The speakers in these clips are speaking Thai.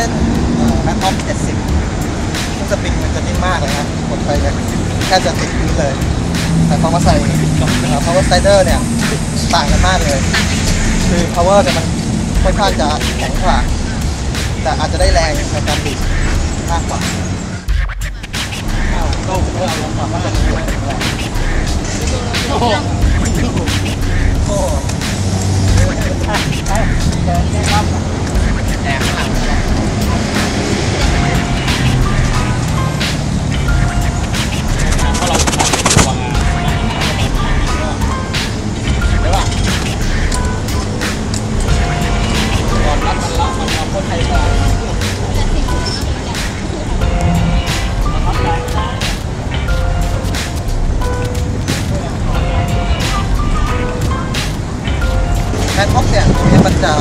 เล่นแมทท็อป70ซึ่งสปริงมันจะนิ่มมากเลยนะกดไปเนี่ยแค่จะติดพื้นเลย แต่พอมาใส่ power slider เนี่ยต่างกันมากเลย คือ power จะมันค่อนข้างจะแข็งกว่า แต่อาจจะได้แรงในการบิดมากกว่าเอาก็ผมก็เอาลงมาว่าจะมีอะไรโอ้โหโอ้โหเพราะ เนี่ยมันจะ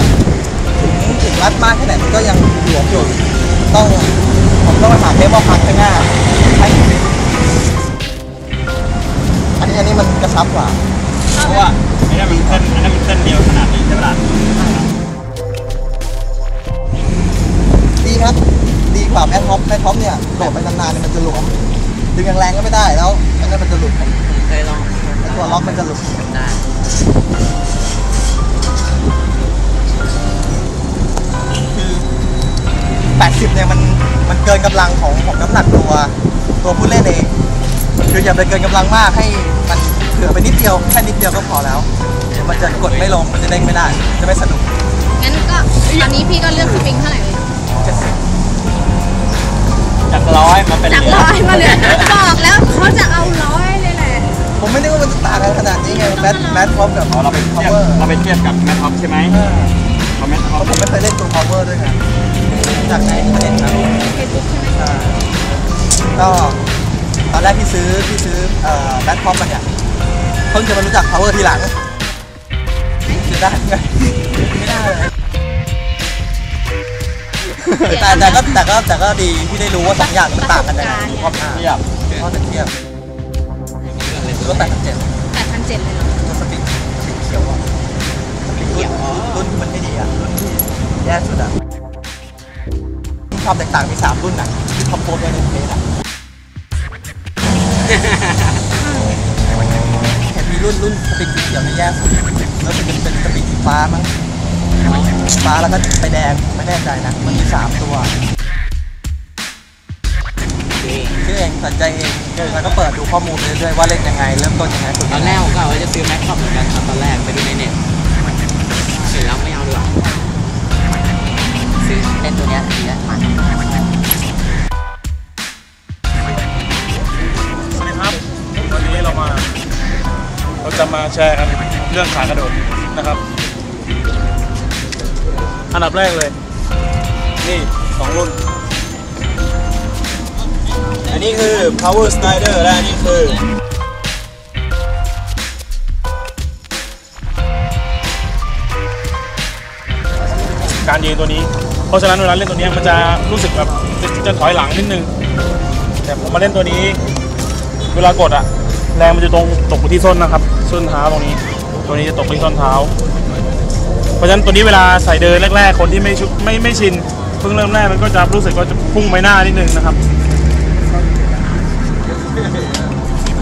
ถึงถึงรัดมากแค่ไหนมันก็ยังหลวมอยู่ต้องผมต้องไปหาเทปว่าพักข้างหน้าให้อันนี้อันนี้มันกระชับกว่าเพราะว่าไม่ได้มันเส้นอันนั้นมันเส้นเดียวขนาดนี้ใช่ไหมล่ะดีครับ ดีกว่าแมทท็อปแมทท็อปเนี่ยโดดไปนานๆเนี่ยมันจะหลวมดึงแรงๆก็ไม่ได้แล้วอันนั้นมันจะหลุดเคยลองตัวล็อกมันจะหลุดได้ ตัวผู้เล่นเองคืออย่าไปเกินกำลังมากให้มันเผื่อไปนิดเดียวแค่นิดเดียวก็พอแล้วเดี๋ยวมันจะกดไม่ลงมันจะเด้งไม่ได้ จะไม่สนุกงั้นก็ตอนนี้พี่ก็เลือกสปริงเท่าไหร่เลย70จากร้อยมาเป็นจากร้อยมาเหลือบอกแล้วเขาจะเอาร้อยเลยแหละผมไม่นึกว่ามันจะต่างกันขนาดนี้ไงแมทแมทพร้อมกับอ๋อเราไปเทียบ power เราไปเทียบกับแมทท็อปใช่ไหมเขาแมทท็อปผมไม่เคยเล่นตัว power ด้วยไงจากในอินเทอร์เน็ตครับเฟซบุ๊กใช่ไหมใช่ ก็ตอนแรกพี่ซื้อพี่ซื้อเอ่อแบทพอมมาเนี่ยเพิ่งจะมารู้จัก power ทีหลังซื้อได้ไงไม่ได้เลยแต่แต่ก็แต่ก็แต่ก็ดีที่ได้รู้ว่าสองอย่างมันต่างกันยังไงพอเทียบข้อเปรียบเทียบซื้อรถแปดพันเจ็ดแปดพันเจ็ดเลยเหรอตัวสปริงสปริงเขียวอะสปริงเขียวรุ่นที่มันไม่ดีอะรุ่นที่แย่สุดอะความแตกต่างมีสามรุ่นอะ ที่ท็อปโพสไว้ในเพจอะเห็นมีรุ่นรุ่นสปริงสีเขียวในแย่สุดแล้วจะเป็นเป็นสปริงสีฟ้ามั้งฟ้าแล้วก็ไปแดงไม่แน่ใจนะมันมีสามตัวชื่อเองตัดใจเองแล้วก็เปิดดูข้อมูลไปเรื่อยๆว่าเล่นยังไงเริ่มต้นยังไงฝึกตอยันงแรไงกผมก็ว่าจะซื้อแม็กท็อปเหมือนกันครับตอนแรกไปดูในเน็ตเสร็จแล้วไม่เอาดีกว่าซื้อเล่นตัวเนี้ยดีแล้ว แชร์กันเรื่องขากระโดดนะครับ อันดับแรกเลย นี่สองรุ่น อันนี้คือ power slider และอันนี้คือการยืนตัวนี้ เพราะฉะนั้นเวลาเล่นตัวนี้มันจะรู้สึกแบบจะจะถอยหลังนิดนึง แต่ผมมาเล่นตัวนี้ เวลากดอะแรงมันจะตรงตกไปที่ส้นนะครับ ส้นเท้าตรงนี้ ตัวนี้จะตกไปที่ส้นเท้า เพราะฉะนั้นตัวนี้เวลาใส่เดินแรก ๆ คนที่ไม่ชุไม่ไม่ชินเพิ่งเริ่มแรกมันก็จะรู้สึกว่าจะพุ่งไปหน้านิดนึงนะครับ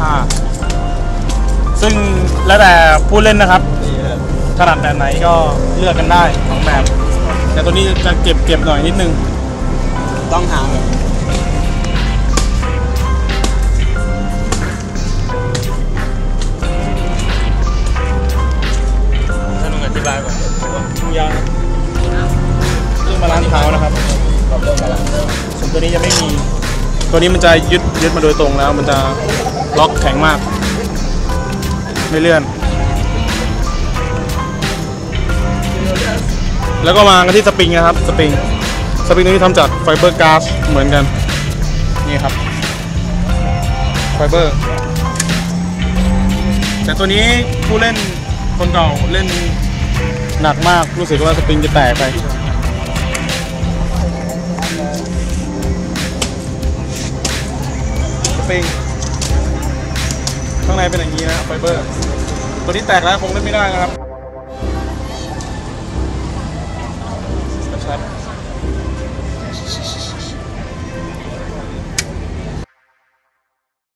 อ่าซึ่งแล้วแต่ผู้เล่นนะครับถนัดแบบไหนก็เลือกกันได้สองแบบ แต่ตัวนี้จะเก็บเก็บหน่อยนิดนึง ต้องหาถ้ ตัวนี้จะไม่มี ตัวนี้มันจะยึดยึดมาโดยตรงแล้ว มันจะล็อกแข็งมาก ไม่เลื่อน แล้วก็มากันที่สปริงนะครับ สปริง สปริงตัวนี้ทำจากไฟเบอร์ก๊าซเหมือนกัน นี่ครับ ไฟเบอร์ แต่ตัวนี้ผู้เล่นคนเก่าเล่นหนักมากรู้สึกว่าสปริงจะแตกไป ปิง ข้างในเป็นอย่างนี้นะไฟเบอร์ ตัวนี้แตกแล้วคงเล่นไม่ได้นะครับ